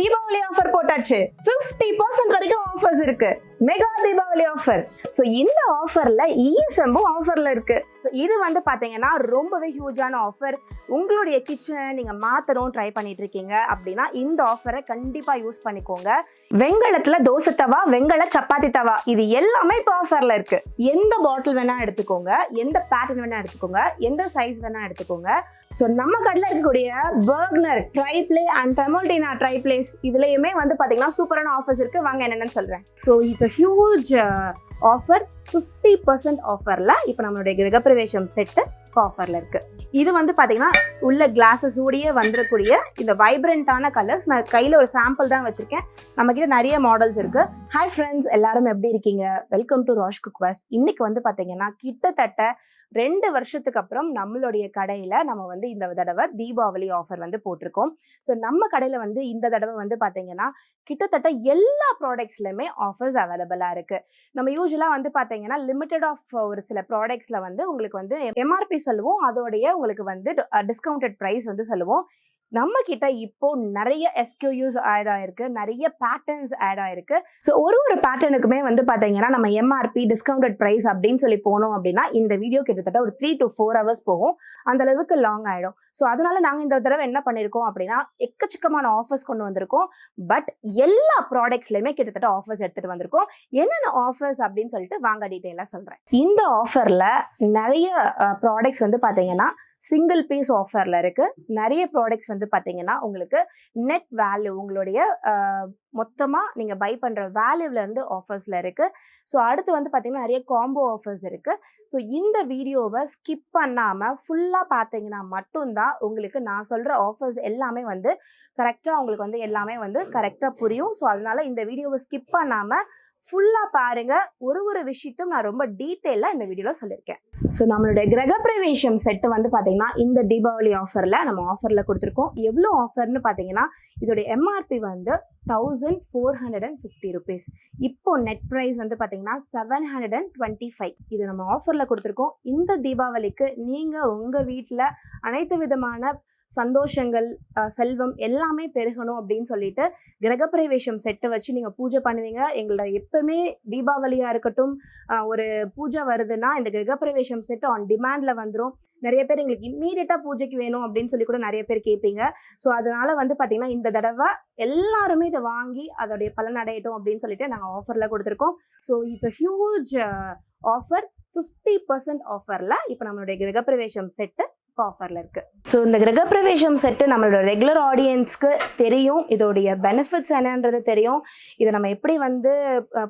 Deepavali offer போட்டாச்சு. 50% percent வரைக்கும் offers இருக்கு. மெகா தீபாவளி ஆஃபர் ஸோ இந்த ஆஃபர்ல இஎஸ்எம்பும் ஆஃபர்ல இருக்கு. ஸோ இது வந்து பார்த்தீங்கன்னா ரொம்பவே ஹியூஜான ஆஃபர் உங்களுடைய கிச்சனை நீங்க மாத்தணும் ட்ரை பண்ணிட்டு இருக்கீங்க. அப்படின்னா இந்த ஆஃபரை கண்டிப்பா யூஸ் பண்ணிக்கோங்க. வெங்கலத்துல தோசை தவா வெங்கல சப்பாத்தி தவா இது எல்லாமே இப்போ ஆஃபர்ல இருக்கு. எந்த பாட்டில் வேணா எடுத்துக்கோங்க. எந்த பேட்டர்ன் வேணா எடுத்துக்கோங்க. எந்த சைஸ் வேணா எடுத்துக்கோங்க. ஸோ நம்ம கடையில் இருக்கக்கூடிய பர்க்னர் ட்ரைப்ளே அண்ட் டெமோல்டினா ட்ரைப்ளேஸ் இதுலேயுமே வந்து பார்த்தீங்கன்னா சூப்பரான ஆஃபர்ஸ் இருக்குது வாங்க என்னென்னு சொல்கிறேன் so it's huge offer fifty percent ஆஃபரில் இப்போ நம்மளுடைய கிரகப்பிரவேசம் செட்டு ஆஃபரில் இருக்குது இது வந்து பார்த்தீங்கன்னா உள்ள கிளாஸஸ் ஓடியே வந்துடக்கூடிய இந்த வைப்ரண்ட்டான கலர்ஸ் நான் கையில் ஒரு சாம்பிள் தான் வச்சுருக்கேன். நம்மக்கிட்ட நிறைய மாடல்ஸ் இருக்குது ஹாய் ஃப்ரெண்ட்ஸ் எல்லாரும் எப்படி இருக்கீங்க? வெல்கம் டு ராஷ் குக்வாஸ் இன்னைக்கு வந்து பார்த்தீங்கன்னா கிட்டத்தட்ட ரெண்டு வருஷத்துக்கு அப்புறம் நம்மளுடைய கடையில் நம்ம வந்து இந்த தடவை தீபாவளி ஆஃபர் வந்து போட்டிருக்கோம். ஸோ நம்ம கடையில் வந்து இந்த தடவை வந்து பார்த்தீங்கன்னா கிட்டத்தட்ட எல்லா ப்ராடக்ட்ஸ்லையுமே ஆஃபர்ஸ் அவைலபிளாக இருக்கு. நம்ம யூஸ்வலாக வந்து பார்த்தீங்கன்னா லிமிட்டட் ஆஃப் ஒரு சில ப்ராடக்ட்ஸில் வந்து உங்களுக்கு வந்து எம்ஆர்பி சொல்லுவோம். அதோடைய உங்களுக்கு வந்து டிஸ்கவுண்டட் ப்ரைஸ் வந்து சொல்லுவோம். நம்ம கிட்ட இப்போ நிறைய எஸ்கியூஸ் ஆட் ஆயிருக்கு நிறைய பேட்டர்ன்ஸ் ஆட் ஆயிருக்கு. ஸோ ஒரு ஒரு பேட்டர்னுக்குமே வந்து பார்த்தீங்கன்னா நம்ம எம்ஆர்பி டிஸ்கவுண்டட் ப்ரைஸ் அப்படின்னு சொல்லி போனோம் அப்படின்னா இந்த வீடியோ கிட்டத்தட்ட ஒரு த்ரீ டு ஃபோர் ஹவர்ஸ் போகும். அந்த அளவுக்கு லாங் ஆயிடும். ஸோ அதனால நாங்கள் இந்த தடவை என்ன பண்ணியிருக்கோம் அப்படின்னா எக்கச்சக்கமான ஆஃபர்ஸ் கொண்டு வந்திருக்கோம். பட் எல்லா ப்ராடக்ட்ஸ்லையுமே கிட்டத்தட்ட ஆஃபர்ஸ் எடுத்துட்டு வந்திருக்கோம். என்னென்ன ஆஃபர்ஸ் அப்படின்னு சொல்லிட்டு வாங்க டீட்டெயிலாக சொல்கிறேன் இந்த ஆஃபரில் நிறைய ப்ராடக்ட்ஸ் வந்து பார்த்தீங்கன்னா சிங்கிள் பீஸ் ஆஃபரில் இருக்குது நிறைய ப்ராடக்ட்ஸ் வந்து பார்த்தீங்கன்னா உங்களுக்கு நெட் வேல்யூ உங்களுடைய மொத்தமாக நீங்கள் பை பண்ணுற வேல்யூவிலேருந்து ஆஃபர்ஸில் இருக்குது ஸோ அடுத்து வந்து பார்த்திங்கன்னா நிறைய காம்போ ஆஃபர்ஸ் இருக்குது ஸோ இந்த வீடியோவை ஸ்கிப் பண்ணாமல் ஃபுல்லாக பார்த்தீங்கன்னா மட்டும்தான் உங்களுக்கு நான் சொல்கிற ஆஃபர்ஸ் எல்லாமே வந்து கரெக்டாக உங்களுக்கு வந்து எல்லாமே வந்து கரெக்டாக புரியும். ஸோ அதனால் இந்த வீடியோவை ஸ்கிப் பண்ணாமல் ஃபுல்லாக பாருங்க. ஒரு ஒரு விஷயத்தையும் நான் ரொம்ப டீட்டெயிலாக இந்த வீடியோவில் சொல்லியிருக்கேன் ஸோ நம்மளுடைய கிரகப்பிரவேசம் செட்டு வந்து பார்த்தீங்கன்னா இந்த தீபாவளி ஆஃபரில் நம்ம ஆஃபரில் கொடுத்துருக்கோம். எவ்வளோ ஆஃபர்னு பார்த்தீங்கன்னா இதோடைய எம்ஆர்பி வந்து thousand four hundred and fifty rupees இப்போ நெட் ப்ரைஸ் வந்து பார்த்தீங்கன்னா seven hundred and twenty five இது நம்ம ஆஃபரில் கொடுத்துருக்கோம். இந்த தீபாவளிக்கு நீங்கள் உங்கள் வீட்டில் அனைத்து விதமான சந்தோஷங்கள் செல்வம் எல்லாமே பெருகணும் அப்படின்னு சொல்லிட்டு கிரகப்பிரவேசம் செட்டை வச்சு நீங்கள் பூஜை பண்ணுவீங்க. எங்களோட எப்பவுமே தீபாவளியாக இருக்கட்டும் ஒரு பூஜை வருதுன்னா இந்த கிரகப்பிரவேசம் செட் ஆன் டிமாண்டில் வந்துடும் நிறைய பேர் எங்களுக்கு இம்மீடியட்டாக பூஜைக்கு வேணும் அப்படின்னு சொல்லி கூட நிறைய பேர் கேட்பீங்க ஸோ அதனால வந்து பார்த்தீங்கன்னா இந்த தடவை எல்லாருமே இதை வாங்கி அதோடைய பலன் அடையட்டும் அப்படின்னு சொல்லிட்டு நாங்கள் ஆஃபரில் கொடுத்துருக்கோம். So it's huge offer fifty percent ஆஃபரில் இப்போ நம்மளுடைய கிரகப்பிரவேசம் செட்டு இப்போ ஆஃபரில் இருக்குது ஸோ இந்த கிரகப்பிரவேசம் செட்டு நம்மளோட ரெகுலர் ஆடியன்ஸ்க்கு தெரியும். இதோடைய பெனிஃபிட்ஸ் என்னன்றது தெரியும். இதை நம்ம எப்படி வந்து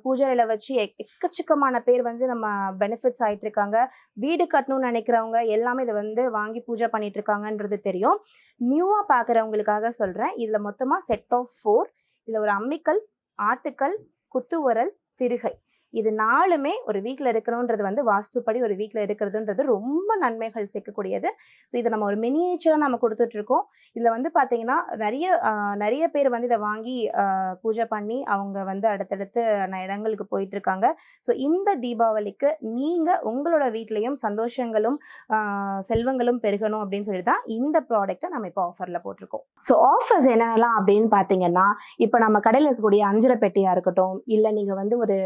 பூஜையில் வச்சு எக்- எக்கச்சக்கமான பேர் வந்து நம்ம பெனிஃபிட்ஸ் ஆகிட்டு இருக்காங்க வீடு கட்டணும்னு நினைக்கிறவங்க எல்லாமே இதை வந்து வாங்கி பூஜை பண்ணிட்டு இருக்காங்கன்றது தெரியும். நியூவாக பார்க்குறவங்களுக்காக சொல்கிறேன் இதில் மொத்தமாக செட் ஆஃப் ஃபோர் இதில் ஒரு அம்மிக்கல் ஆட்டுக்கல் குத்து உரல் திருகை. இது நாலுமே ஒரு வீட்டில் இருக்கணுன்றது வந்து வாஸ்துப்படி ஒரு வீட்டில் இருக்கிறதுன்றது ரொம்ப நன்மைகள் சேர்க்கக்கூடியது. ஸோ இதை நம்ம ஒரு மினியேச்சராக நம்ம கொடுத்துட்ருக்கோம். இதில் வந்து பார்த்தீங்கன்னா நிறைய நிறைய பேர் வந்து இதை வாங்கி பூஜை பண்ணி அவங்க வந்து அடுத்தடுத்து ந- இடங்களுக்கு போயிட்டுருக்காங்க ஸோ இந்த தீபாவளிக்கு நீங்கள் உங்களோட வீட்லேயும் சந்தோஷங்களும் செல்வங்களும் பெருகணும் அப்படின்னு சொல்லி தான் இந்த ப்ராடக்ட்டை நம்ம இப்போ ஆஃபரில் போட்டிருக்கோம் ஸோ ஆஃபர்ஸ் என்னென்னலாம் அப்படின்னு பார்த்தீங்கன்னா இப்போ நம்ம கடையில் இருக்கக்கூடிய அஞ்சரை பெட்டியாக இருக்கட்டும் இல்லை நீங்கள் வந்து ஒரு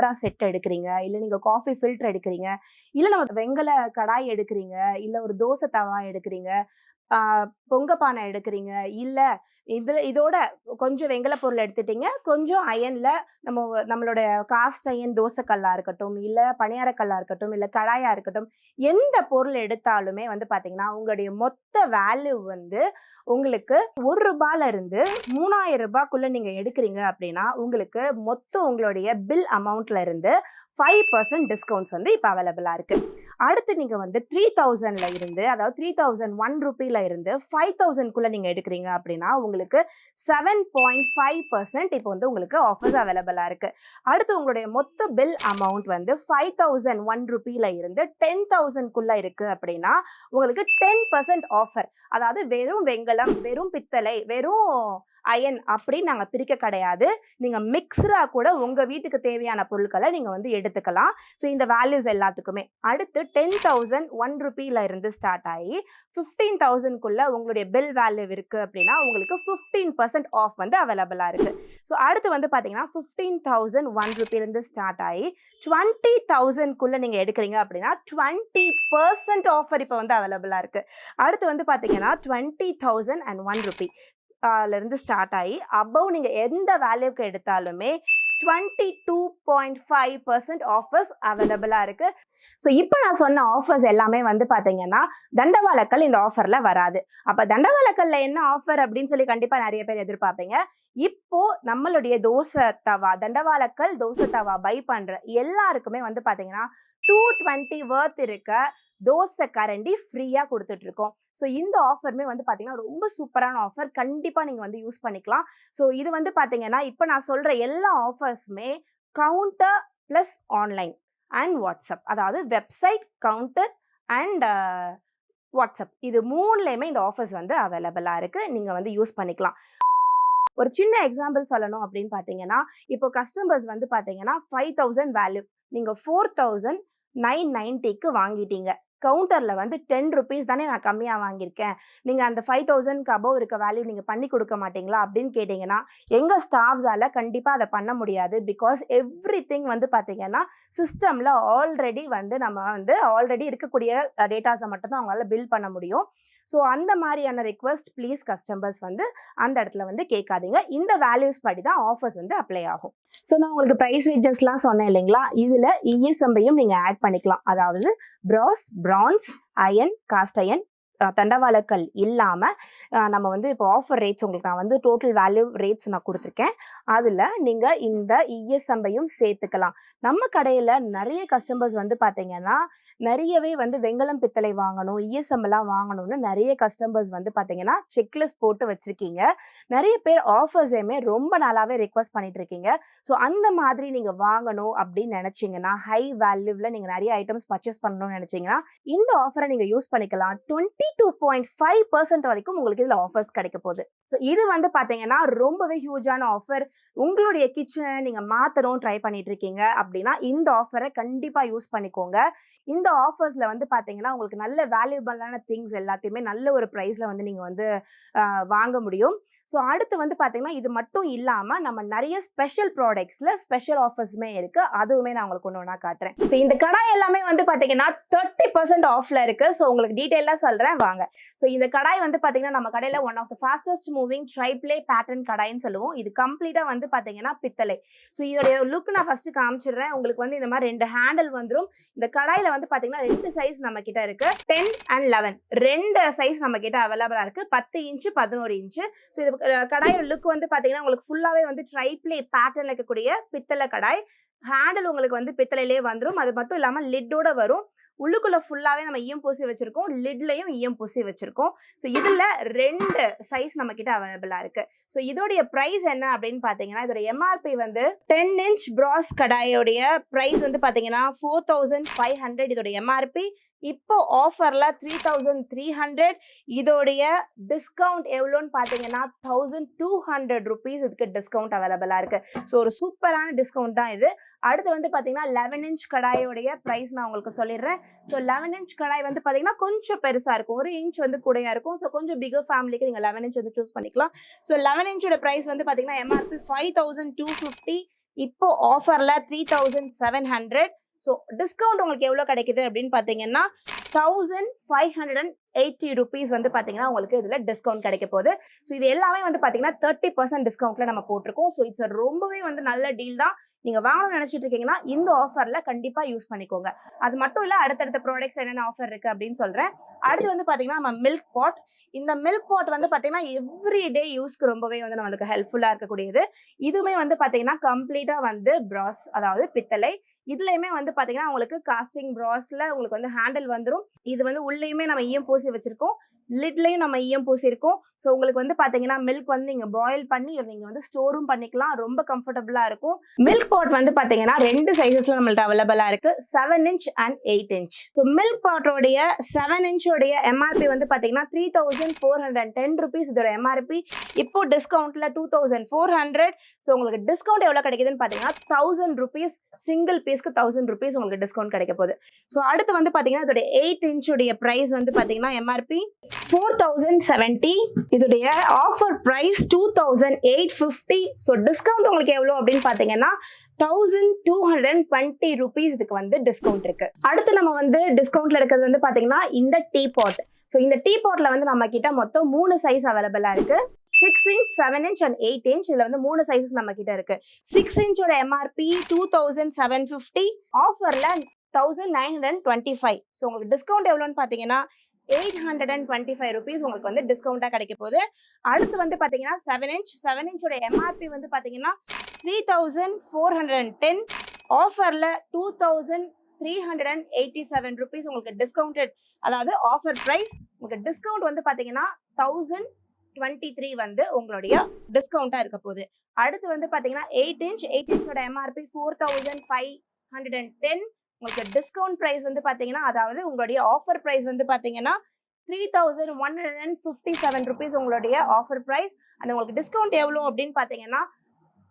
அஹ், செட் எடுக்கிறீங்க? இல்லை நீங்கள் காஃபி ஃபில்டர் எடுக்கிறீங்க? இல்லை நம்ம வெங்கல கடாய் எடுக்கிறீங்க? இல்லை ஒரு தோசை தவா எடுக்கிறீங்க? ஆஹ், பொங்க பானை எடுக்கிறீங்க? இல்லை இதில் இதோட கொஞ்சம் வெங்கல பொருள் எடுத்துட்டீங்க. கொஞ்சம் அயனில் நம்ம நம்மளோட காஸ்ட் அயன் தோசைக்கல்லாக இருக்கட்டும் இல்லை பணியாரக்கல்லாக இருக்கட்டும் இல்லை கடாயாக இருக்கட்டும் எந்த பொருள் எடுத்தாலுமே வந்து பார்த்தீங்கன்னா உங்களுடைய மொத்த வேல்யூ வந்து உங்களுக்கு ஒரு ரூபாயில இருந்து மூணாயிரம் ரூபாய்க்குள்ள நீங்க எடுக்கிறீங்க அப்படின்னா உங்களுக்கு மொத்தம் உங்களுடைய பில் அமௌண்ட்ல இருந்து ஃபைவ் பர்சன்ட் டிஸ்கவுண்ட்ஸ் வந்து இப்போ அவைலபிளாக இருக்குது அடுத்து நீங்கள் வந்து த்ரீ தௌசண்ட்ல இருந்து அதாவது த்ரீ தௌசண்ட் ஒன் ருபீல இருந்து ஃபைவ் தௌசண்ட்குள்ளே நீங்கள் எடுக்கிறீங்க அப்படின்னா உங்களுக்கு செவன் பாயிண்ட் ஃபைவ் பர்சன்ட் இப்போ வந்து உங்களுக்கு ஆஃபர்ஸ் அவைலபிளாக இருக்குது அடுத்து உங்களுடைய மொத்த பில் அமௌண்ட் வந்து ஃபைவ் தௌசண்ட் ஒன் ருபீல இருந்து டென் தௌசண்ட்குள்ளே இருக்குது அப்படின்னா உங்களுக்கு டென் பர்சன்ட் ஆஃபர் அதாவது வெறும் வெங்கலம் வெறும் பித்தளை வெறும் அயன் அப்படின்னு நாங்கள் பிரிக்க கிடையாது. நீங்கள் மிக்ஸ்டாக கூட உங்கள் வீட்டுக்கு தேவையான பொருட்களை நீங்கள் வந்து எடுத்துக்கலாம். ஸோ இந்த வேல்யூஸ் எல்லாத்துக்குமே. அடுத்து டென் தௌசண்ட் ஒன் ருபியில் இருந்து ஸ்டார்ட் ஆகி ஃபிஃப்டீன் தௌசண்ட்குள்ளே உங்களுடைய பில் வேல்யூ இருக்குது அப்படின்னா உங்களுக்கு ஃபிஃப்டீன் பர்சன்ட் ஆஃப் வந்து அவைலபிளாக இருக்குது ஸோ அடுத்து வந்து பார்த்தீங்கன்னா ஃபிஃப்டீன் தௌசண்ட் ஒன் ருப்பிலேருந்து ஸ்டார்ட் ஆகி டுவெண்ட்டி தௌசண்ட்குள்ளே நீங்கள் எடுக்கிறீங்க அப்படின்னா டுவெண்ட்டி பர்சன்ட் ஆஃபர் இப்போ வந்து அவைலபிளாக இருக்குது அடுத்து வந்து பார்த்தீங்கன்னா twenty thousand and one rupee இருந்து ஸ்டார்ட் ஆகி அபவ் நீங்கள் எந்த வேல்யூக்கு எடுத்தாலுமே twenty two point five percent offers அவைலபிளாக இருக்குது ஸோ இப்போ நான் சொன்ன ஆஃபர்ஸ் எல்லாமே வந்து பார்த்தீங்கன்னா தண்டவாளக்கல் இந்த ஆஃபரில் வராது. அப்போ தண்டவாளக்கல்ல என்ன ஆஃபர் அப்படின்னு சொல்லி கண்டிப்பாக நிறைய பேர் எதிர்பார்ப்பீங்க. இப்போ நம்மளுடைய தோசை தவா தண்டவாளக்கல் தோசை தவா பை பண்ணுற எல்லாருக்குமே வந்து பார்த்தீங்கன்னா டூ டுவெண்ட்டி ஒர்த் இருக்க தோசை கரண்டி ஃப்ரீயாக கொடுத்துட்டு இருக்கோம் ஸோ இந்த ஆஃபருமே வந்து பார்த்தீங்கன்னா ரொம்ப சூப்பரான ஆஃபர் கண்டிப்பாக நீங்கள் வந்து யூஸ் பண்ணிக்கலாம். ஸோ இது வந்து பார்த்தீங்கன்னா இப்போ நான் சொல்கிற எல்லா ஆஃபர்ஸுமே counter plus online and WhatsApp அதாவது வெப்சைட் கவுண்டர் அண்ட் வாட்ஸ்அப் இது மூணுலேயுமே இந்த ஆஃபர்ஸ் வந்து அவைலபிளாக இருக்குது நீங்கள் வந்து யூஸ் பண்ணிக்கலாம். ஒரு சின்ன எக்ஸாம்பிள் சொல்லணும் அப்படின்னு பார்த்தீங்கன்னா இப்போ கஸ்டமர்ஸ் வந்து பார்த்தீங்கன்னா ஃபைவ் தௌசண்ட் வேல்யூ நீங்கள் ஃபோர் தௌசண்ட் நைன் நைன்ட்டிக்கு வாங்கிட்டீங்க. கவுண்டரில் வந்து டென் ருபீஸ் தானே நான் கம்மியாக வாங்கியிருக்கேன். நீங்கள் அந்த ஃபைவ் தௌசண்ட்க்கு அபவ் இருக்க வேல்யூ நீங்கள் பண்ணி கொடுக்க மாட்டீங்களா அப்படின்னு கேட்டிங்கன்னா எங்கள் ஸ்டாஃப்ஸால் கண்டிப்பாக அதை பண்ண முடியாது. பிகாஸ் எவ்ரி திங் வந்து பார்த்தீங்கன்னா சிஸ்டமில் ஆல்ரெடி வந்து நம்ம வந்து ஆல்ரெடி இருக்கக்கூடிய டேட்டாஸை மட்டும்தான் அவங்களால பில் பண்ண முடியும். ஸோ அந்த மாதிரியான ரிக்வஸ்ட் ப்ளீஸ் கஸ்டமர்ஸ் வந்து அந்த இடத்துல வந்து கேட்காதீங்க. இந்த வேல்யூஸ் படி தான் ஆஃபர்ஸ் வந்து அப்ளை ஆகும். ஸோ நான் உங்களுக்கு ப்ரைஸ் ரேஞ்சஸ்லாம் சொன்னேன் இல்லைங்களா? இதில் இஎஸ்எம்பையும் நீங்கள் ஆட் பண்ணிக்கலாம். அதாவது brass bronze iron cast iron தண்டவாளக்கல் இல்லாமல் நம்ம வந்து இப்போ ஆஃபர் ரேட்ஸ் உங்களுக்கு நான் வந்து டோட்டல் வேல்யூ ரேட்ஸ் நான் கொடுத்துருக்கேன். அதில் நீங்கள் இந்த இஎஸ்எம்பையும் சேர்த்துக்கலாம். நம்ம கடையில் நிறைய கஸ்டமர்ஸ் வந்து பார்த்தீங்கன்னா நிறையவே வந்து வெங்கலம் பித்தளை வாங்கணும் இஎஸ்எம் எல்லாம் வாங்கணும்னு நிறைய கஸ்டமர்ஸ் வந்து பார்த்தீங்கன்னா செக்லிஸ்ட் போட்டு வச்சிருக்கீங்க. நிறைய பேர் ஆஃபர்ஸையுமே ரொம்ப நாளாவே ரெக்வஸ்ட் பண்ணிட்டு இருக்கீங்க. ஸோ அந்த மாதிரி நீங்க வாங்கணும் அப்படின்னு நினைச்சீங்கன்னா ஹை வேல்யூவில் நீங்க நிறைய ஐட்டம்ஸ் பர்ச்சேஸ் பண்ணணும்னு நினைச்சீங்கன்னா இந்த ஆஃபரை நீங்க யூஸ் பண்ணிக்கலாம். Twenty two point five percent வரைக்கும் உங்களுக்கு இதில் ஆஃபர்ஸ் கிடைக்க போகுது. ஸோ இது வந்து பார்த்தீங்கன்னா ரொம்பவே ஹியூஜான ஆஃபர் உங்களுடைய கிச்சனை நீங்க மாற்றணும் ட்ரை பண்ணிட்டு இருக்கீங்க அப்படின்னா இந்த ஆஃபரை கண்டிப்பா யூஸ் பண்ணிக்கோங்க. இந்த ஆஃபர்ஸ்ல வந்து பாத்தீங்கன்னா உங்களுக்கு நல்ல வேல்யூபிளான திங்ஸ் எல்லாத்தையுமே நல்ல ஒரு ப்ரைஸில் வந்து நீங்க வந்து வாங்க முடியும். ஸோ அடுத்து வந்து பார்த்தீங்கன்னா இது மட்டும் இல்லாமல் நம்ம நிறைய ஸ்பெஷல் ப்ராடக்ட்ஸில் ஸ்பெஷல் ஆஃபர்ஸுமே இருக்குது அதுவுமே நான் உங்களுக்கு ஒன்று ஒன்றா காட்டுறேன். ஸோ இந்த கடாய் எல்லாமே வந்து பார்த்தீங்கன்னா தேர்ட்டி பர்சன்ட் ஆஃபில் இருக்குது ஸோ உங்களுக்கு டீட்டெயிலாக சொல்கிறேன் வாங்க. ஸோ இந்த கடாய் வந்து பார்த்தீங்கன்னா நம்ம கடையில் one of the fastest moving triply pattern கடாய்னு சொல்லுவோம். இது கம்ப்ளீட்டாக வந்து பார்த்தீங்கன்னா பித்தளை. ஸோ இதோடைய லுக் நான் ஃபஸ்ட்டு காமிச்சிடுறேன். உங்களுக்கு வந்து இந்த மாதிரி ரெண்டு ஹேண்டில் வந்துடும் இந்த கடாயில் வந்து பார்த்தீங்கன்னா ரெண்டு சைஸ் நம்ம கிட்ட இருக்கு. டென் அண்ட் லெவன் ரெண்டு சைஸ் நம்ம கிட்ட அவைலபிளாக இருக்குது பத்து இன்ச்சு பதினோரு இன்ச்சு ஸோ இது கடாயோட லுக் வந்து பார்த்தீங்கன்னா உங்களுக்கு ஃபுல்லாகவே வந்து ட்ரைப்ளே பேட்டர்னில் இருக்கக்கூடிய பித்தளை கடாய். ஹேண்டில் உங்களுக்கு வந்து பித்தளையிலே வந்துடும் அது மட்டும் இல்லாமல் லிட்டோட வரும். உள்ளுக்குள்ள ஃபுல்லாவே நம்ம ஈயம் பூசி வச்சிருக்கோம். லிட்லையும் ஈயம் பூசி வச்சிருக்கோம். ஸோ இதுல ரெண்டு சைஸ் நம்ம கிட்ட அவைலபிளா இருக்கு. ஸோ இதோடைய ப்ரைஸ் என்ன அப்படின்னு பாத்தீங்கன்னா இதோட எம்ஆர்பி வந்து டென் இன்ச் பிராஸ் கடாயோடைய ப்ரைஸ் வந்து பாத்தீங்கன்னா ஃபோர் தௌசண்ட் ஃபைவ் ஹண்ட்ரட் இதோட எம்ஆர்பி இப்போ ஆஃபரில் த்ரீ தௌசண்ட் த்ரீ ஹண்ட்ரட் இதோடைய டிஸ்கவுண்ட் எவ்வளோன்னு பார்த்தீங்கன்னா தௌசண்ட் டூ ஹண்ட்ரட் ருபீஸ் இதுக்கு டிஸ்கவுண்ட் அவைலபிளாக இருக்குது ஸோ ஒரு சூப்பரான டிஸ்கவுண்ட் தான் இது. அடுத்து வந்து பார்த்தீங்கன்னா லெவன் இன்ச் கடாயோடைய ப்ரைஸ் நான் உங்களுக்கு சொல்லிடுறேன். ஸோ லெவன் இன்ச் கடாய் வந்து பார்த்தீங்கன்னா கொஞ்சம் பெருசாக இருக்கும். ஒரு இன்ச் வந்து கூடையாக இருக்கும். ஸோ கொஞ்சம் பிகர் ஃபேமிலிக்கு நீங்கள் லெவன் இன்ச் வந்து சூஸ் பண்ணிக்கலாம். ஸோ லெவன் இன்ச்சோட ப்ரைஸ் வந்து பார்த்தீங்கன்னா MRP five thousand two fifty இப்போ ஆஃபரில் three thousand seven hundred so discount உங்களுக்கு எவ்வளோ கிடைக்குது அப்படின்னு பார்த்தீங்கன்னா thousand five hundred and eighty rupees வந்து பார்த்தீங்கன்னா உங்களுக்கு இதில் டிஸ்கவுண்ட் கிடைக்க போகுது. ஸோ இது எல்லாமே வந்து பார்த்தீங்கன்னா தேர்ட்டி பர்சன்ட் டிஸ்கவுண்ட்டில் நம்ம போட்டிருக்கோம். ஸோ இட்ஸ் ரொம்பவே வந்து நல்ல டீல் தான். நீங்க வாங்கணும்னு நினைச்சிட்டு இருக்கீங்கன்னா இந்த ஆஃபர்ல கண்டிப்பா யூஸ் பண்ணிக்கோங்க. அது மட்டும் இல்ல அடுத்தடுத்த ப்ராடக்ட்ஸ் என்னென்ன ஆஃபர் இருக்கு அப்படின்னு சொல்றேன். அடுத்து வந்து பாத்தீங்கன்னா நம்ம மில்க் பாட் இந்த மில்க் பாட் வந்து பாத்தீங்கன்னா எவ்ரி டே யூஸ்க்கு ரொம்பவே வந்து நம்மளுக்கு ஹெல்ப்ஃபுல்லா இருக்கக்கூடியது. இதுவுமே வந்து பாத்தீங்கன்னா கம்ப்ளீட்டா வந்து பிராஸ் அதாவது பித்தளை. இதுலயுமே வந்து பாத்தீங்கன்னா உங்களுக்கு காஸ்டிங் பிராஸ்ல உங்களுக்கு வந்து ஹேண்டில் வந்துடும் இது வந்து உள்ளேயுமே நம்ம ஈயம் பூசி வச்சிருக்கோம். லிட்லையும் நம்ம ஈயம் பூசியிருக்கோம். ஸோ உங்களுக்கு வந்து பார்த்தீங்கன்னா மில்க் வந்து நீங்கள் பாயில் பண்ணி நீங்கள் வந்து ஸ்டோரும் பண்ணிக்கலாம். ரொம்ப கம்ஃபர்டபுளாக இருக்கும். மில்க் பாட் வந்து பார்த்தீங்கன்னா ரெண்டு சைஸஸில் நம்மள்ட்ட அவைலபிளாக இருக்குது seven inch and eight inch so milk பாட்டோடைய seven இன்ச்சோடைய எம்ஆர்பி வந்து பார்த்தீங்கன்னா three thousand four hundred ten rupees இதோட எம்ஆர்பி இப்போ டிஸ்கவுண்ட்டில் two thousand four hundred so உங்களுக்கு டிஸ்கவுண்ட் எவ்வளோ கிடைக்குதுன்னு பார்த்தீங்கன்னா தௌசண்ட் ருபீஸ் சிங்கிள் பீஸ்க்கு தௌசண்ட் ருபீஸ் உங்களுக்கு டிஸ்கவுண்ட் கிடைக்க போகுது. ஸோ அடுத்து வந்து பார்த்தீங்கன்னா இதோட எயிட் இன்ச்சுடைய ப்ரைஸ் வந்து பார்த்தீங்கன்னா எம்ஆர்பி ஃபோர் தௌசண்ட் செவன்ட்டி இதோடைய offer price two thousand eight fifty so discount உங்களுக்கு எவ்வளோ அப்படின்னு பார்த்தீங்கன்னா thousand two hundred and twenty rupees இதுக்கு வந்து டிஸ்கவுண்ட் இருக்கு. அடுத்து நம்ம வந்து டிஸ்கவுண்ட்ல இருக்கிறது வந்து பார்த்தீங்கன்னா இந்த டீ பாட் ஸோ இந்த டீ பாட்ல வந்து நம்ம கிட்ட மொத்தம் மூணு சைஸ் அவைலபிளா இருக்கு. Six inch seven inch and eight inch இதுல வந்து மூணு சைஸஸ் நம்ம கிட்ட இருக்கு six இன்ச்சோட MRP two thousand seven fifty ஆஃபர்ல thousand nine hundred twenty five so உங்களுக்கு டிஸ்கவுண்ட் எவ்வளோன்னு பார்த்தீங்கன்னா eight hundred and twenty five rupees உங்களுக்கு வந்து டிஸ்கவுண்ட்டாக கிடைக்க போகுது. அடுத்து வந்து பார்த்தீங்கன்னா செவன் இன்ச் செவன் இன்ச்சோட எம்ஆர்பி வந்து பார்த்தீங்கன்னா three thousand four hundred and ten ஆஃபரில் two thousand three hundred and eighty seven rupees உங்களுக்கு டிஸ்கவுண்டட் அதாவது ஆஃபர் ப்ரைஸ் உங்களுக்கு டிஸ்கவுண்ட் வந்து பார்த்தீங்கன்னா தௌசண்ட் டுவெண்ட்டி த்ரீ வந்து உங்களுடைய டிஸ்கவுண்ட்டாக இருக்க போகுது. அடுத்து வந்து பார்த்தீங்கன்னா eight inch eight இன்ச்சோட MRP four thousand five hundred and ten உங்களுக்கு டிஸ்கவுண்ட் ப்ரைஸ் வந்து பார்த்தீங்கன்னா அதாவது உங்களுடைய ஆஃபர் ப்ரைஸ் வந்து பார்த்தீங்கன்னா three thousand one hundred and fifty seven rupees உங்களுடைய ஆஃபர் ப்ரைஸ் அண்ட் உங்களுக்கு டிஸ்கவுண்ட் எவ்வளோ அப்படின்னு பார்த்தீங்கன்னா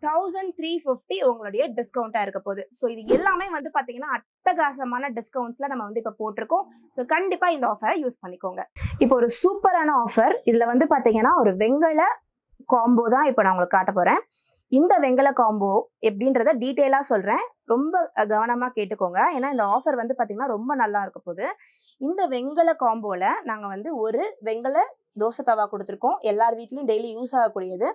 தௌசண்ட் த்ரீ ஃபிஃப்டி உங்களுடைய டிஸ்கவுண்ட்டாக இருக்க போகுது. ஸோ இது எல்லாமே வந்து பார்த்தீங்கன்னா அட்டகாசமான டிஸ்கவுண்ட்ஸில் நம்ம வந்து இப்போ போட்டிருக்கோம். ஸோ கண்டிப்பாக இந்த ஆஃபரை யூஸ் பண்ணிக்கோங்க. இப்போ ஒரு சூப்பரான ஆஃபர் இதில் வந்து பார்த்தீங்கன்னா ஒரு வெங்கல காம்போ தான் இப்போ நான் உங்களுக்கு காட்ட போகிறேன் இந்த வெங்கல காம்போ எப்படின்றத டீட்டெயிலாக சொல்கிறேன் ரொம்ப கவனமாக கேட்டுக்கோங்க. ஏன்னா இந்த ஆஃபர் வந்து பார்த்தீங்கன்னா ரொம்ப நல்லா இருக்க போகுது. இந்த வெங்கல காம்போவில் நாங்கள் வந்து ஒரு வெங்கல தோசை தவா கொடுத்துருக்கோம். எல்லார் வீட்லையும் டெய்லி யூஸ் ஆகக்கூடியது.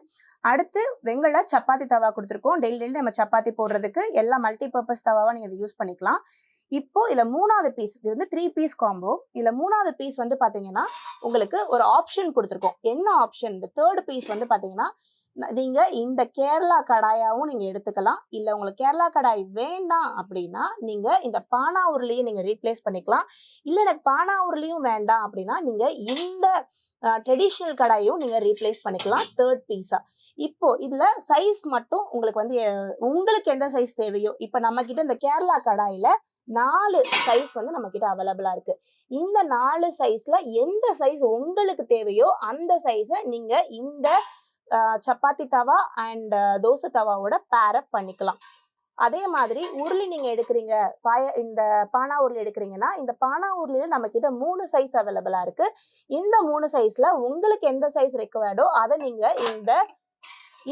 அடுத்து வெங்கல சப்பாத்தி தவா கொடுத்துருக்கோம். டெய்லி டெய்லி நம்ம சப்பாத்தி போடுறதுக்கு எல்லா மல்டி பர்பஸ் தவாவா நீங்கள் இதை யூஸ் பண்ணிக்கலாம். இப்போ இதுல மூணாவது பீஸ் இது வந்து த்ரீ பீஸ் காம்போ இதுல மூணாவது பீஸ் வந்து பாத்தீங்கன்னா உங்களுக்கு ஒரு ஆப்ஷன் கொடுத்துருக்கோம். என்ன ஆப்ஷன் இந்த தேர்ட் பீஸ் வந்து பாத்தீங்கன்னா நீங்கள் நீங்க இந்த கேரளா கடாயாவும் நீங்க எடுத்துக்கலாம். இல்ல உங்களுக்கு கேரளா கடாய் வேண்டாம் அப்படின்னா நீங்க இந்த பானா உருளையும் நீங்க ரீப்ளேஸ் பண்ணிக்கலாம். இல்ல எனக்கு பானா உருளையும் வேண்டாம் அப்படின்னா நீங்க இந்த ட்ரெடிஷ்னல் கடாயும் நீங்க ரீப்ளேஸ் பண்ணிக்கலாம். தேர்ட் பீஸா இப்போ இதுல சைஸ் மட்டும் உங்களுக்கு வந்து உங்களுக்கு எந்த சைஸ் தேவையோ இப்போ நம்ம கிட்ட இந்த கேரளா கடாயில நாலு சைஸ் வந்து நம்ம கிட்ட அவைலபிளா இருக்கு. இந்த நாலு சைஸ்ல எந்த சைஸ் உங்களுக்கு தேவையோ அந்த சைஸை நீங்க இந்த சப்பாத்தி தவா அண்ட் தோசை தவாவோட பேரப் பண்ணிக்கலாம். அதே மாதிரி உருளி நீங்க எடுக்கிறீங்க பாய இந்த பானா உருளி எடுக்கிறீங்கன்னா இந்த பானா உருளியில் நம்ம கிட்ட மூணு சைஸ் அவைலபிளா இருக்கு. இந்த மூணு சைஸ்ல உங்களுக்கு எந்த சைஸ் ரெக்குவயர்டோ அதை நீங்க இந்த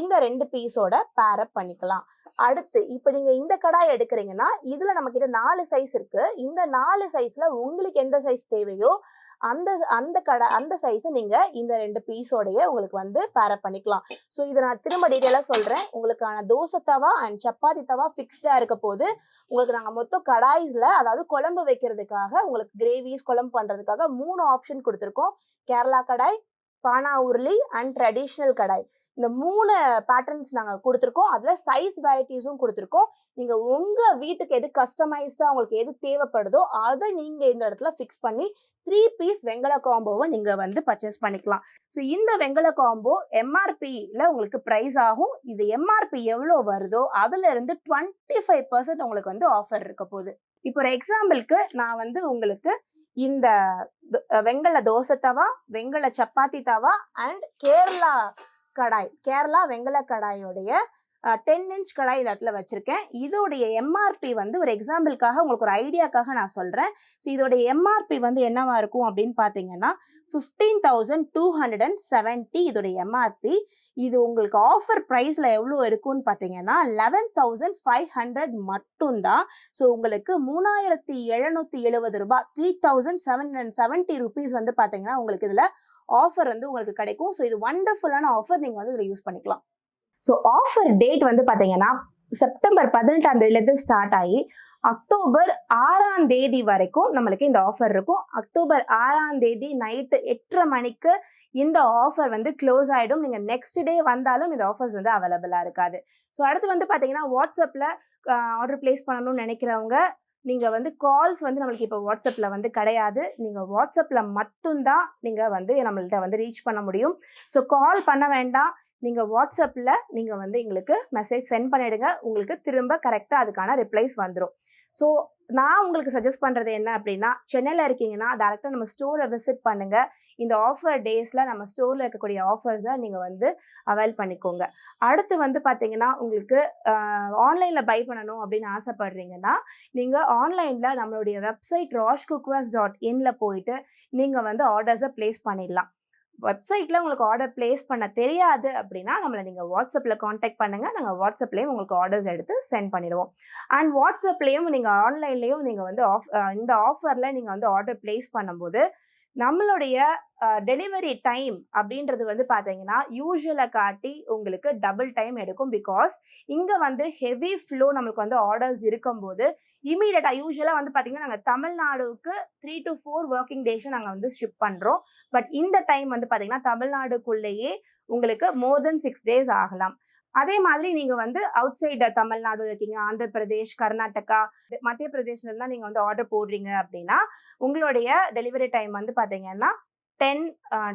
இந்த ரெண்டு பீஸோட பேரப் பண்ணிக்கலாம். அடுத்து இப்போ நீங்க இந்த கடாய் எடுக்கிறீங்கன்னா இதுல நம்ம கிட்ட நாலு சைஸ் இருக்கு. இந்த நாலு சைஸ்ல உங்களுக்கு எந்த சைஸ் தேவையோ அந்த அந்த கடை அந்த சைஸை நீங்கள் இந்த ரெண்டு பீஸோடைய உங்களுக்கு வந்து பேரப் பண்ணிக்கலாம். ஸோ இதை நான் திரும்ப டீட்டெயிலாக சொல்கிறேன் உங்களுக்கான தோசை தவா அண்ட் சப்பாத்தி தவா ஃபிக்ஸ்டாக இருக்க போது உங்களுக்கு நாங்கள் மொத்தம் கடாய்ஸில் அதாவது குழம்பு வைக்கிறதுக்காக உங்களுக்கு கிரேவிஸ் குழம்பு பண்ணுறதுக்காக மூணு ஆப்ஷன் கொடுத்துருக்கோம். கேரளா கடாய் பானா உருளி அண்ட் ட்ரெடிஷ்னல் கடாய். இந்த மூணு பேட்டர்ன்ஸ் நாங்கள் கொடுத்துருக்கோம். அதில் சைஸ் வெரைட்டிஸும் கொடுத்துருக்கோம். நீங்கள் உங்கள் வீட்டுக்கு எது கஸ்டமைஸ்டாக உங்களுக்கு எது தேவைப்படுதோ அதை நீங்கள் இந்த இடத்துல ஃபிக்ஸ் பண்ணி த்ரீ பீஸ் வெங்கல காம்போவை நீங்கள் வந்து பர்ச்சேஸ் பண்ணிக்கலாம். ஸோ இந்த வெங்கல காம்போ எம்ஆர்பியில் உங்களுக்கு ப்ரைஸ் ஆகும். இது எம்ஆர்பி எவ்வளோ வருதோ அதுலேருந்து டுவெண்ட்டி ஃபைவ் பர்சன்ட் உங்களுக்கு வந்து ஆஃபர் இருக்க போகுது. இப்போ ஒரு எக்ஸாம்பிளுக்கு நான் வந்து உங்களுக்கு இந்த வெங்கல தோசை தவா வெங்கல சப்பாத்தி தவா அண்ட் கேரளா கடாய் கேரளா வெங்கல கடாயோடைய டென் இன்ச் கடாய் இந்த இடத்துல வச்சுருக்கேன். இதோடைய எம்ஆர்பி வந்து ஒரு எக்ஸாம்பிளுக்காக உங்களுக்கு ஒரு ஐடியாக்காக நான் சொல்கிறேன் ஸோ இதோடைய எம்ஆர்பி வந்து என்னவா இருக்கும் அப்படின்னு பார்த்தீங்கன்னா fifteen thousand two hundred and seventy இதோடைய எம்ஆர்பி இது உங்களுக்கு ஆஃபர் ப்ரைஸில் எவ்வளோ இருக்கும்னு பார்த்தீங்கன்னா லெவன் தௌசண்ட் ஃபைவ் ஹண்ட்ரட் மட்டும்தான். ஸோ உங்களுக்கு மூணாயிரத்தி எழுநூற்றி எழுபது ரூபாய் three thousand seven hundred seventy rupees வந்து பார்த்தீங்கன்னா உங்களுக்கு இதில் ஆஃபர் வந்து உங்களுக்கு கிடைக்கும். ஸோ இது வண்டர்ஃபுல்லான ஆஃபர் நீங்கள் வந்து இதில் யூஸ் பண்ணிக்கலாம். ஸோ ஆஃபர் டேட் வந்து பார்த்தீங்கன்னா செப்டம்பர் பதினெட்டாம் தேதியிலேருந்து ஸ்டார்ட் ஆகி அக்டோபர் ஆறாம் தேதி வரைக்கும் நம்மளுக்கு இந்த ஆஃபர் இருக்கும். அக்டோபர் ஆறாம் தேதி நைட்டு எட்டரை மணிக்கு இந்த ஆஃபர் வந்து க்ளோஸ் ஆகிடும் நீங்கள் நெக்ஸ்ட் டே வந்தாலும் இந்த ஆஃபர்ஸ் வந்து அவைலபிளாக இருக்காது. ஸோ அடுத்து வந்து பார்த்தீங்கன்னா வாட்ஸ்அப்பில் ஆர்டர் ப்ளேஸ் பண்ணணும்னு நினைக்கிறவங்க நீங்கள் வந்து கால்ஸ் வந்து நம்மளுக்கு இப்போ வாட்ஸ்அப்பில் வந்து கிடையாது. நீங்கள் வாட்ஸ்அப்பில் மட்டும்தான் நீங்கள் வந்து நம்மள்கிட்ட வந்து ரீச் பண்ண முடியும். ஸோ கால் பண்ண வேண்டாம். நீங்கள் வாட்ஸ்அப்பில் நீங்கள் வந்து எங்களுக்கு மெசேஜ் சென்ட் பண்ணிவிடுங்க உங்களுக்கு திரும்ப கரெக்டாக அதுக்கான ரிப்ளைஸ் வந்துடும் ஸோ நான் உங்களுக்கு சஜஸ்ட் பண்ணுறது என்ன அப்படின்னா சென்னையில் இருக்கீங்கன்னா டேரெக்டாக நம்ம ஸ்டோரை விசிட் பண்ணுங்கள் இந்த ஆஃபர் டேஸில் நம்ம ஸ்டோரில் இருக்கக்கூடிய ஆஃபர்ஸை நீங்கள் வந்து அவைல் பண்ணிக்கோங்க. அடுத்து வந்து பார்த்தீங்கன்னா உங்களுக்கு ஆன்லைனில் பை பண்ணணும் அப்படின்னு ஆசைப்படுறீங்கன்னா நீங்கள் ஆன்லைனில் நம்மளுடைய வெப்சைட் ராஷ் குக்வாஸ் டாட் இன்ல போயிட்டு நீங்கள் வந்து ஆர்டர்ஸை ப்ளேஸ் பண்ணிடலாம். வெப்சைட்டில் உங்களுக்கு ஆர்டர் ப்ளேஸ் பண்ண தெரியாது அப்படின்னா நம்மளை நீங்கள் வாட்ஸ்அப்பில் காண்டாக்ட் பண்ணுங்கள் நாங்கள் வாட்ஸ்அப்லேயும் உங்களுக்கு ஆர்டர்ஸ் எடுத்து சென்ட் பண்ணிடுவோம். அண்ட் வாட்ஸ்அப்லேயும் நீங்கள் ஆன்லைன்லேயும் நீங்கள் வந்து ஆஃப் இந்த ஆஃபரில் நீங்கள் வந்து ஆர்டர் பிளேஸ் பண்ணும்போது நம்மளுடைய டெலிவரி டைம் அப்படின்றது வந்து பார்த்தீங்கன்னா யூஸ்வலை காட்டி உங்களுக்கு டபுள் டைம் எடுக்கும். பிகாஸ் இங்கே வந்து ஹெவி ஃப்ளோ நம்மளுக்கு வந்து ஆர்டர்ஸ் இருக்கும்போது இமீடியட்டாக யூஸ்வலாக வந்து பார்த்தீங்கன்னா நாங்கள் தமிழ்நாடுக்கு த்ரீ டு ஃபோர் ஒர்க்கிங் டேஸை நாங்கள் வந்து ஷிப் பண்ணுறோம் பட் இந்த டைம் வந்து பார்த்தீங்கன்னா தமிழ்நாடுக்குள்ளேயே உங்களுக்கு மோர் தென் சிக்ஸ் டேஸ் ஆகலாம். அதே மாதிரி நீங்க வந்து அவுட் சைடு தமிழ்நாடு இருக்கீங்க ஆந்திர பிரதேஷ் கர்நாடகா மத்திய பிரதேஷ்ல இருந்தா நீங்க வந்து ஆர்டர் போடுறீங்க அப்படின்னா உங்களுடைய டெலிவரி டைம் வந்து பாத்தீங்கன்னா டென்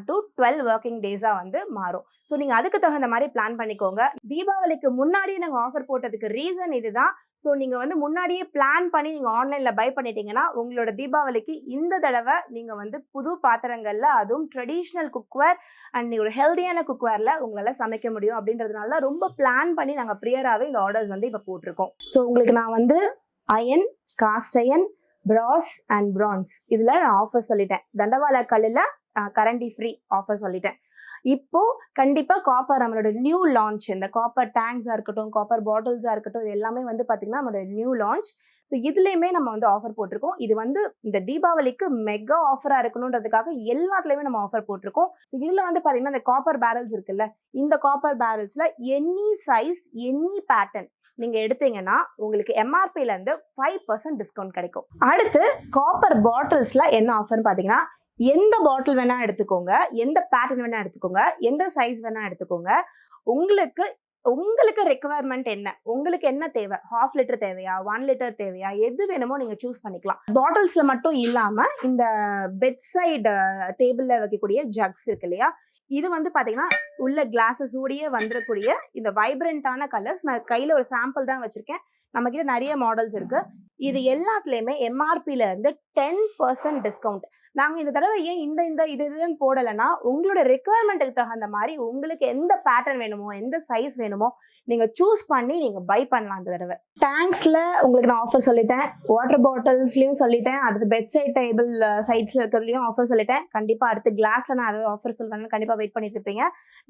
டு டுவெல் ஒர்க்கிங் டேஸாக வந்து மாறும். ஸோ நீங்கள் அதுக்கு தகுந்த மாதிரி பிளான் பண்ணிக்கோங்க. தீபாவளிக்கு முன்னாடியே நாங்கள் ஆஃபர் போட்டதுக்கு ரீசன் இதுதான். ஸோ நீங்கள் வந்து முன்னாடியே பிளான் பண்ணி நீங்கள் ஆன்லைனில் பை பண்ணிட்டீங்கன்னா உங்களோட தீபாவளிக்கு இந்த தடவை நீங்கள் வந்து புது பாத்திரங்களில் அதுவும் ட்ரெடிஷ்னல் குக்வேர் அண்ட் ஒரு ஹெல்தியான குக்வேரில் உங்களால் சமைக்க முடியும் அப்படின்றதுனால தான் ரொம்ப பிளான் பண்ணி நாங்கள் ப்ரியராகவே இந்த ஆர்டர்ஸ் வந்து இப்போ போட்டிருக்கோம். ஸோ உங்களுக்கு நான் வந்து iron cast iron brass and bronze இதில் நான் ஆஃபர் சொல்லிட்டேன். தண்டவாள கல்லில் கரண்டி ஃப்ரீ ஆஃபர் சொல்லிட்டேன். இப்போ கண்டிப்பா காப்பர் நம்மளோட நியூ லான்ச் இந்த காப்பர் டேங்க்ஸா இருக்கட்டும் காப்பர் பாட்டில்ஸா இருக்கட்டும் இது எல்லாமே வந்து பாத்தீங்கன்னா நம்மளோட நியூ லான்ச் ஸோ இதுலேயுமே நம்ம வந்து ஆஃபர் போட்டிருக்கோம். இது வந்து இந்த தீபாவளிக்கு மெகா ஆஃபராக இருக்கணுன்றதுக்காக எல்லாத்துலேயுமே நம்ம ஆஃபர் போட்டிருக்கோம். ஸோ இதில் வந்து பார்த்தீங்கன்னா இந்த காப்பர் பேரல்ஸ் இருக்குல்ல இந்த காப்பர் பேரல்ஸில் எனி சைஸ் எனி பேட்டர்ன் நீங்கள் எடுத்தீங்கன்னா உங்களுக்கு எம்ஆர்பியிலேருந்து ஃபைவ் பர்சன்ட் டிஸ்கவுண்ட் கிடைக்கும். அடுத்து காப்பர் பாட்டில்ஸில் என்ன ஆஃபர்னு பார்த்தீங்கன்னா எந்த பாட்டில் வேணா எடுத்துக்கோங்க எந்த பேட்டர்ன் வேணா எடுத்துக்கோங்க எந்த சைஸ் வேணா எடுத்துக்கோங்க. உங்களுக்கு உங்களுக்கு ரெக்குவயர்மெண்ட் என்ன? உங்களுக்கு என்ன தேவை? ஹாஃப் லிட்டர் தேவையா? ஒன் லிட்டர் தேவையா? எது வேணுமோ நீங்க சூஸ் பண்ணிக்கலாம். பாட்டில்ஸ்ல மட்டும் இல்லாம இந்த பெட் சைடு டேபிள்ல வைக்கக்கூடிய ஜக்ஸ் இருக்கு இல்லையா? இது வந்து பார்த்தீங்கன்னா உள்ள கிளாஸஸ் ஓடியே வந்துடக்கூடிய இந்த வைப்ரண்ட்டான கலர்ஸ் நான் கையில் ஒரு சாம்பிள் தான் வச்சுருக்கேன். நம்ம நிறைய மாடல்ஸ் இருக்கு. இது எல்லாத்துலயுமே எம்ஆர்பில இருந்து டென் பர்சன்ட் டிஸ்கவுண்ட் நாங்க இந்த தடவை ஏன் இந்த இந்த இது இதுன்னு போடலைன்னா உங்களோட ரெக்குவயர்மெண்ட்டுக்கு தகுந்த மாதிரி உங்களுக்கு எந்த பேட்டர்ன் வேணுமோ எந்த சைஸ் வேணுமோ நீங்கள் சூஸ் பண்ணி நீங்கள் பை பண்ணலாம் அந்த தடவை. டேங்க்ஸில் உங்களுக்கு நான் ஆஃபர் சொல்லிட்டேன். வாட்டர் பாட்டில்ஸ்லையும் சொல்லிட்டேன். அடுத்து பெட் சைட் டேபிள் சைட்ஸில் இருக்கிறதுலையும் ஆஃபர் சொல்லிட்டேன். கண்டிப்பாக அடுத்து கிளாஸில் நான் ஏதாவது ஆஃபர் சொல்கிறேன்னு கண்டிப்பாக வெயிட் பண்ணிட்டு இருப்பீங்க.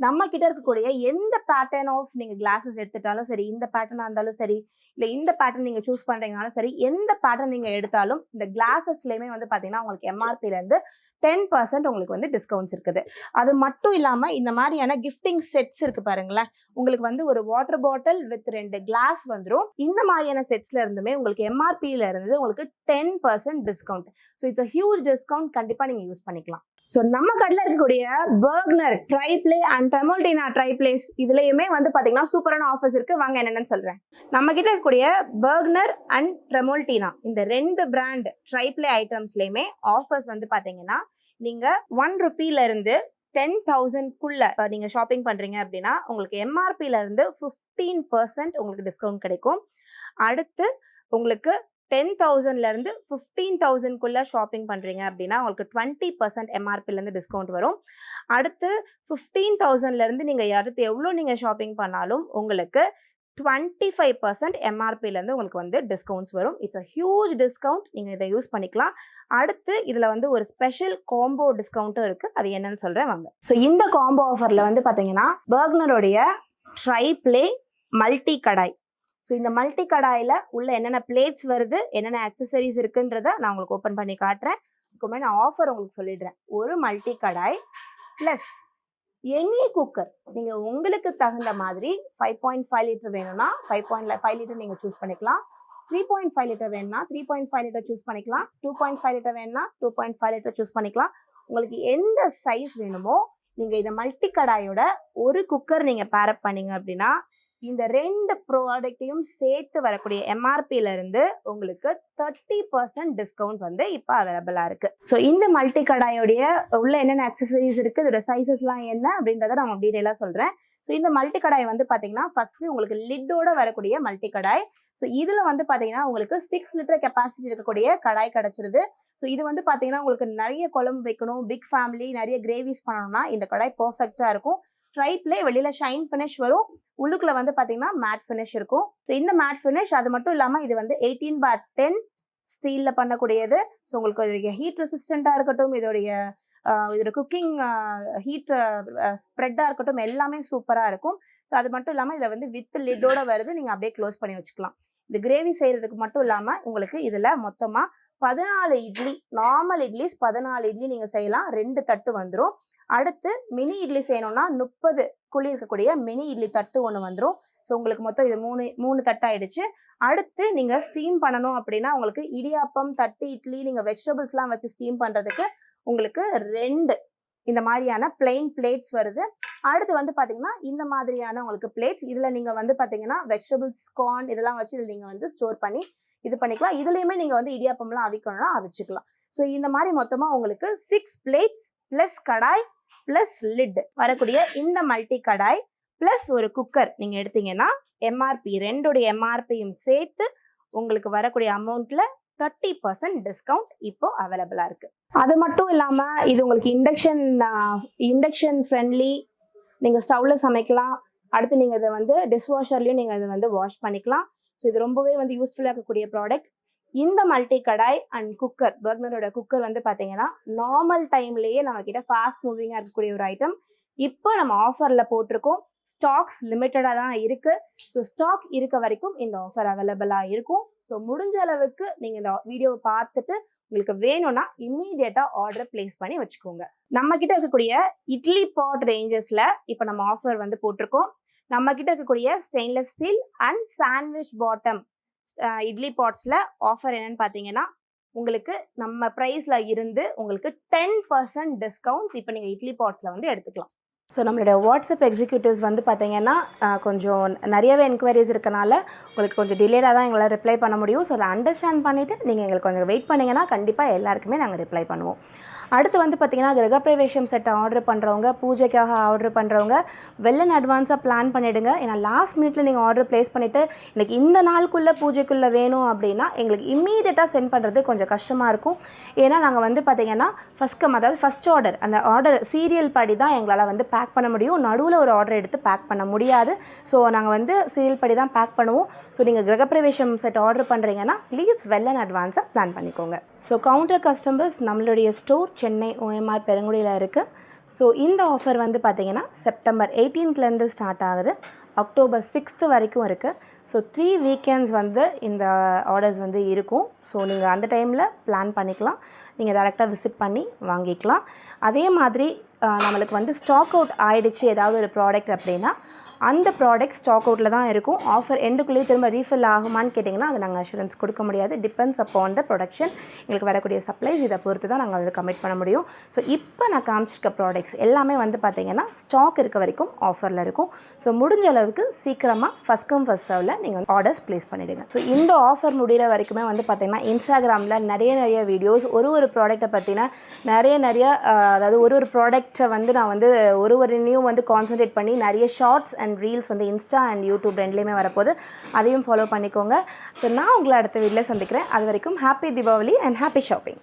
நம்ம கிட்ட இருக்கக்கூடிய எந்த பேட்டர்ன் ஆஃப் நீங்கள் கிளாஸஸ் எடுத்துட்டாலும் சரி இந்த பேட்டர்னாக இருந்தாலும் சரி இல்லை இந்த பேட்டர்ன் நீங்கள் சூஸ் பண்ணுறீங்கனாலும் சரி எந்த பேட்டர்ன் நீங்கள் எடுத்தாலும் இந்த கிளாஸஸ்லேயுமே வந்து பார்த்தீங்கன்னா உங்களுக்கு எம்ஆர்பிலேருந்து டென் பர்சன்ட் உங்களுக்கு வந்து டிஸ்கவுண்ட்ஸ் இருக்குது. அது மட்டும் இல்லாமல் இந்த மாதிரியான கிஃப்டிங் செட்ஸ் இருக்கு பாருங்களேன். உங்களுக்கு வந்து ஒரு வாட்டர் பாட்டில் வித் ரெண்டு கிளாஸ் வந்துடும் இந்த மாதிரியான செட்ஸ்ல இருந்துமே உங்களுக்கு எம்ஆர்பியில இருந்து உங்களுக்கு ten percent discount so it's a huge discount கண்டிப்பாக நீங்கள் யூஸ் பண்ணிக்கலாம். ஸோ நம்ம கடல இருக்கக்கூடிய பர்க்னர் ட்ரைப்ளே அண்ட் டெமோல்டினா ட்ரைப்ளேஸ் இதுலயுமே வந்து பார்த்தீங்கன்னா சூப்பரான ஆஃபர்ஸ் இருக்கு. வாங்க என்னென்னு சொல்றேன். நம்ம கிட்ட இருக்கக்கூடிய பர்க்னர் அண்ட் ட்ரெமோல்டினா இந்த ரெண்டு பிராண்ட் ட்ரைப்ளே ஐட்டம்ஸ்லயுமே ஆஃபர்ஸ் வந்து பார்த்தீங்கன்னா நீங்க ஒன் ருபீல இருந்து டென் தௌசண்ட்குள்ள நீங்க ஷாப்பிங் பண்றீங்க அப்படின்னா உங்களுக்கு எம்ஆர்பில இருந்து ஃபிஃப்டீன் பர்சன்ட் உங்களுக்கு டிஸ்கவுண்ட் கிடைக்கும். அடுத்து உங்களுக்கு டென் தௌசண்ட்லேருந்து ஃபிஃப்டீன் தௌசண்ட்குள்ளே ஷாப்பிங் பண்ணுறீங்க அப்படின்னா உங்களுக்கு டுவெண்ட்டி பர்சன்ட் எம்ஆர்பிலேருந்து டிஸ்கவுண்ட் வரும். அடுத்து ஃபிஃப்டீன் தௌசண்ட்லேருந்து நீங்கள் அடுத்து எவ்வளோ நீங்கள் ஷாப்பிங் பண்ணாலும் உங்களுக்கு டுவெண்ட்டி ஃபைவ் பர்சன்ட் எம்ஆர்பிலேருந்து உங்களுக்கு வந்து டிஸ்கவுண்ட்ஸ் வரும். இட்ஸ் அ ஹியூஜ் டிஸ்கவுண்ட் நீங்கள் இதை யூஸ் பண்ணிக்கலாம். அடுத்து இதில் வந்து ஒரு ஸ்பெஷல் காம்போ டிஸ்கவுண்ட்டும் இருக்குது அது என்னன்னு சொல்கிறேன் வாங்க. ஸோ இந்த காம்போ ஆஃபரில் வந்து பார்த்தீங்கன்னா பர்க்னருடைய tri ply multi kadai so இந்த மல்டி கடாயில் உள்ள என்னென்ன பிளேட்ஸ் வருது என்னென்ன அக்சசரிஸ் இருக்குன்றத நான் உங்களுக்கு ஓப்பன் பண்ணி காட்டுறேன். இதுக்கு நான் ஆஃபர் உங்களுக்கு சொல்லிடுறேன். ஒரு multi kadai plus any cooker நீங்கள் உங்களுக்கு தகுந்த மாதிரி ஃபைவ் பாயிண்ட் ஃபைவ் லிட்டர் வேணும்னா ஃபைவ் பாயிண்ட் ஃபைவ் லிட்டர் நீங்கள் சூஸ் பண்ணிக்கலாம். த்ரீ பாயிண்ட் ஃபைவ் லிட்டர் வேணும்னா three point five litre choose பண்ணிக்கலாம். டூ பாயிண்ட் ஃபைவ் லிட்டர் வேணும்னா two point five litre choose பண்ணிக்கலாம். உங்களுக்கு எந்த சைஸ் வேணுமோ நீங்கள் இதை மல்டி கடாயோட ஒரு குக்கர் நீங்கள் பேரப் பண்ணீங்க அப்படின்னா இந்த ரெண்டு ப்ராடக்ட்டையும் சேர்த்து வரக்கூடிய எம்ஆர்பியில இருந்து உங்களுக்கு தேர்ட்டி பர்சன்ட் டிஸ்கவுண்ட் வந்து இப்போ அவைலபிளாக இருக்கு. ஸோ இந்த மல்டி கடாயோடைய உள்ள என்னென்ன அக்சசரிஸ் இருக்கு இதோட சைசஸ்லாம் என்ன அப்படின்றத நான் டீடைலாக சொல்றேன். ஸோ இந்த மல்டி கடாய் வந்து பார்த்தீங்கன்னா ஃபர்ஸ்ட் உங்களுக்கு லிட்டோட வரக்கூடிய மல்டி கடாய். ஸோ இதில் வந்து பார்த்தீங்கன்னா உங்களுக்கு சிக்ஸ் லிட்டர் கெப்பாசிட்டி இருக்கக்கூடிய கடாய் கிடச்சிருது. ஸோ இது வந்து பார்த்தீங்கன்னா உங்களுக்கு நிறைய குழம்பு வைக்கணும் பிக் ஃபேமிலி நிறைய கிரேவிஸ் பண்ணணும்னா இந்த கடாய் பர்ஃபெக்டாக இருக்கும். ஸ்ட்ரைப்லேயே வெளியில் ஷைன் ஃபினிஷ் வரும். உள்ளுக்குள்ள வந்து பார்த்தீங்கன்னா மேட் ஃபினிஷ் இருக்கும். ஸோ இந்த மேட் ஃபினிஷ் அது மட்டும் இல்லாமல் இது வந்து எயிட்டீன் பார் டென் ஸ்டீலில் பண்ணக்கூடியது. ஸோ உங்களுக்கு இதோடைய ஹீட் ரெசிஸ்டண்ட்டாக இருக்கட்டும் இதோடைய இதோட குக்கிங் ஹீட் ஸ்ப்ரெட்டாக இருக்கட்டும் எல்லாமே சூப்பராக இருக்கும். ஸோ அது மட்டும் இல்லாமல் இதில் வந்து வித் லிட்டோட வருது. நீங்கள் அப்படியே க்ளோஸ் பண்ணி வச்சுக்கலாம். இந்த கிரேவி செய்கிறதுக்கு மட்டும் இல்லாமல் உங்களுக்கு இதில் மொத்தமாக பதினாலு இட்லி நார்மல் இட்லிஸ் பதினாலு இட்லி நீங்கள் செய்யலாம். ரெண்டு தட்டு வந்துடும் அடுத்து மினி இட்லி செய்யணும்னா முப்பது குழி இருக்கக்கூடிய மினி இட்லி தட்டு ஒன்று வந்துடும் ஸோ உங்களுக்கு மொத்தம் இது மூணு மூணு தட்டாயிடுச்சு. அடுத்து நீங்கள் ஸ்டீம் பண்ணணும் அப்படின்னா உங்களுக்கு இடியாப்பம் தட்டு இட்லி நீங்கள் வெஜிடபிள்ஸ்லாம் வச்சு ஸ்டீம் பண்ணுறதுக்கு உங்களுக்கு ரெண்டு இந்த மாதிரியான பிளெயின் பிளேட்ஸ் வருது. அடுத்து வந்து பார்த்தீங்கன்னா இந்த மாதிரியான உங்களுக்கு பிளேட்ஸ் இதில் நீங்கள் வந்து பார்த்தீங்கன்னா வெஜிடபிள்ஸ் கார்ன் இதெல்லாம் வச்சு இதில் நீங்கள் வந்து ஸ்டோர் பண்ணி இது பண்ணிக்கலாம். இதுலேயுமே நீங்கள் வந்து இடியாப்பம்லாம் அவிக்கணும்னா அவிச்சுக்கலாம். ஸோ இந்த மாதிரி மொத்தமாக உங்களுக்கு six plates plus kadai plus lid வரக்கூடிய இந்த மல்டி கடாய் ப்ளஸ் ஒரு குக்கர் நீங்கள் எடுத்தீங்கன்னா எம்ஆர்பி ரெண்டுடைய எம்ஆர்பியும் சேர்த்து உங்களுக்கு வரக்கூடிய அமௌண்ட்ல தேர்ட்டி பர்சன்ட் டிஸ்கவுண்ட் இப்போ அவைலபிளா இருக்கு. அது மட்டும் இல்லாம இது உங்களுக்கு இண்டக்ஷன் இண்டக்ஷன் ஃப்ரெண்ட்லி நீங்க ஸ்டவ்ல சமைக்கலாம். அடுத்து நீங்க இதை வந்து டிஷ்வாஷர்லயும் நீங்க இதை வந்து வாஷ் பண்ணிக்கலாம். ஸோ இது ரொம்பவே வந்து யூஸ்ஃபுல்லாக இருக்கக்கூடிய ப்ராடக்ட் இந்த மல்டி கடாய் அண்ட் குக்கர் பர்க்னரோட குக்கர் வந்து பார்த்தீங்கன்னா நார்மல் டைம்லேயே நம்ம கிட்ட ஃபாஸ்ட் மூவிங்காக இருக்கக்கூடிய ஒரு ஐட்டம் இப்போ நம்ம ஆஃபரில் போட்டிருக்கோம். ஸ்டாக்ஸ் லிமிட்டடாக தான் இருக்குது ஸோ ஸ்டாக் இருக்க வரைக்கும் இந்த ஆஃபர் அவைலபிளாக இருக்கும். ஸோ முடிஞ்ச அளவுக்கு நீங்கள் இந்த வீடியோவை பார்த்துட்டு உங்களுக்கு வேணும்னா இம்மீடியட்டாக ஆர்டர் பிளேஸ் பண்ணி வச்சுக்கோங்க. நம்ம கிட்ட இருக்கக்கூடிய இட்லி பாட் ரேஞ்சஸில் இப்போ நம்ம ஆஃபர் வந்து போட்டிருக்கோம். நம்ம கிட்ட இருக்கக்கூடிய stainless steel and sandwich bottom idli பாட்ஸில் offer என்னன்னு பார்த்தீங்கன்னா உங்களுக்கு நம்ம ப்ரைஸில் இருந்து உங்களுக்கு டென் பர்சன்ட் டிஸ்கவுண்ட்ஸ் இப்போ நீங்கள் இட்லி பாட்ஸில் வந்து எடுத்துக்கலாம். ஸோ நம்மளோட வாட்ஸ்அப் எக்ஸிக்யூட்டிவ்ஸ் வந்து பார்த்தீங்கன்னா கொஞ்சம் நிறையவே என்கொயரிஸ் இருக்கனால உங்களுக்கு கொஞ்சம் டிலேடாக தான் எங்களால் ரிப்ளை பண்ண முடியும். ஸோ அதை அண்டர்ஸ்டாண்ட் பண்ணிவிட்டு நீங்கள் எங்களுக்கு கொஞ்சம் வெயிட் பண்ணிங்கன்னா கண்டிப்பாக எல்லாருக்குமே நாங்கள் ரிப்ளை பண்ணுவோம். அடுத்து வந்து பார்த்தீங்கன்னா கிரகப்பிரவேசம் செட்டை ஆர்டர் பண்ணுறவங்க பூஜைக்காக ஆர்டர் பண்ணுறவங்க வெள்ளன் அட்வான்ஸாக பிளான் பண்ணிவிடுங்க ஏன்னா லாஸ்ட் மினிட்ல நீங்கள் ஆர்டர் ப்ளேஸ் பண்ணிவிட்டு எனக்கு இந்த நாளுக்குள்ளே பூஜைக்குள்ளே வேணும் அப்படின்னா எங்களுக்கு இம்மீடியட்டாக சென்ட் பண்ணுறது கொஞ்சம் கஷ்டமாக இருக்கும். ஏன்னா நாங்கள் வந்து பார்த்தீங்கன்னா ஃபஸ்ட் கம் அதாவது ஃபஸ்ட் ஆர்டர் அந்த ஆர்டர் சீரியல் படி தான் எங்களால் வந்து பேக் பண்ண முடியும். நடுவில் ஒரு ஆர்டர் எடுத்து பேக் பண்ண முடியாது. ஸோ நாங்கள் வந்து சீரியல் படி தான் பேக் பண்ணுவோம். ஸோ நீங்கள் கிரகப்பிரவேசம் செட் ஆர்டர் பண்ணுறீங்கன்னா ப்ளீஸ் வெல்லன் அட்வான்ஸாக பிளான் பண்ணிக்கோங்க. ஸோ கவுண்டர் கஸ்டமர்ஸ் நம்மளுடைய ஸ்டோர் சென்னை ஓஎம்ஆர் பெருங்குடியில் இருக்குது ஸோ இந்த ஆஃபர் வந்து பார்த்தீங்கன்னா செப்டம்பர் எயிட்டீன்த்லேருந்து ஸ்டார்ட் ஆகுது. அக்டோபர் சிக்ஸ்த்து வரைக்கும் இருக்குது ஸோ த்ரீ வீக்கெண்ட்ஸ் வந்து இந்த ஆர்டர்ஸ் வந்து இருக்கும். ஸோ நீங்கள் அந்த டைமில் பிளான் பண்ணிக்கலாம். நீங்கள் டேரெக்டாக விசிட் பண்ணி வாங்கிக்கலாம். அதே மாதிரி நம்மளுக்கு வந்து ஸ்டாக் அவுட் ஆகிடுச்சு ஏதாவது ஒரு ப்ராடக்ட் அப்படின்னா அந்த ப்ராடக்ட் ஸ்டாக் அவுட்டில் தான் இருக்கும். ஆஃபர் எண்டுக்குள்ளேயே திரும்ப ரீஃபில் ஆகுமான்னு கேட்டிங்கன்னா அதை நாங்கள் அஷூரன்ஸ் கொடுக்க முடியாது. டிபெண்ட்ஸ் அப்பான் த ப்ரொடக்ஷன் எங்களுக்கு வரக்கூடிய சப்ளைஸ் இதை பொறுத்து தான் நாங்கள் அதை கமிட் பண்ண முடியும். ஸோ இப்போ நான் காமிச்சிருக்க ப்ராடக்ட்ஸ் எல்லாமே வந்து பார்த்தீங்கன்னா ஸ்டாக் இருக்க வரைக்கும் ஆஃபரில் இருக்கும். ஸோ முடிஞ்ச அளவுக்கு சீக்கிரமாக ஃபஸ்ட் கம் ஃபஸ்ட் சர்வில் நீங்கள் ஆர்டர்ஸ் ப்ளேஸ் பண்ணிவிடுங்க ஸோ இந்த ஆஃபர் முடிகிற வரைக்குமே வந்து பார்த்தீங்கன்னா இன்ஸ்டாகிராமில் நிறைய நிறைய வீடியோஸ் ஒரு ஒரு ப்ராடக்ட்டை பற்றின நிறைய நிறைய அதாவது ஒரு ஒரு ப்ராடக்ட்டை வந்து நான் வந்து ஒரு ஒரு நியூ வந்து கான்சன்ட்ரேட் பண்ணி நிறைய ஷார்ட்ஸ் அண்ட் அண்ட் ரீல்ஸ் வந்து இன்ஸ்டா அண்ட் யூடியூப் ரெண்டுலேயுமே வரப்போகுது. அதையும் ஃபாலோ பண்ணிக்கோங்க. ஸோ நான் உங்களை அடுத்த வீட்டில் சந்திக்கிறேன். அது வரைக்கும் happy Deepavali and happy shopping